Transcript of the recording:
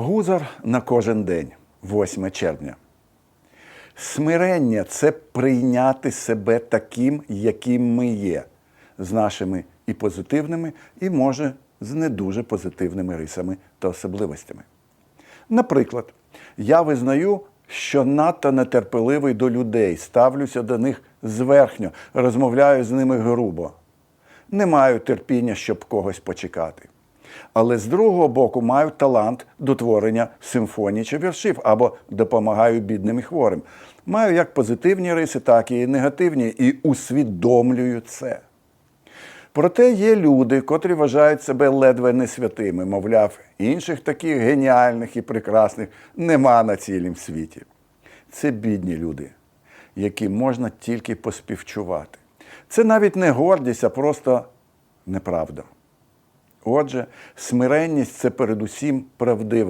Гузар на кожен день, 8 червня. Смирення це прийняти себе таким, яким ми є, з нашими і позитивними, і, може, з не дуже позитивними рисами та особливостями. Наприклад, я визнаю, що надто нетерпеливий до людей, ставлюся до них зверхньо, розмовляю з ними грубо. Не маю терпіння, щоб когось почекати. Але з другого боку маю талант до творення симфоній чи віршів або допомагаю бідним і хворим. Маю як позитивні риси, так і негативні, і усвідомлюю це. Проте є люди, котрі вважають себе ледве не святими, мовляв, інших таких геніальних і прекрасних нема на цілім світі. Це бідні люди, яким можна тільки поспівчувати. Це навіть не гордість, а просто неправда. Отже, смиренність це передусім правдиве.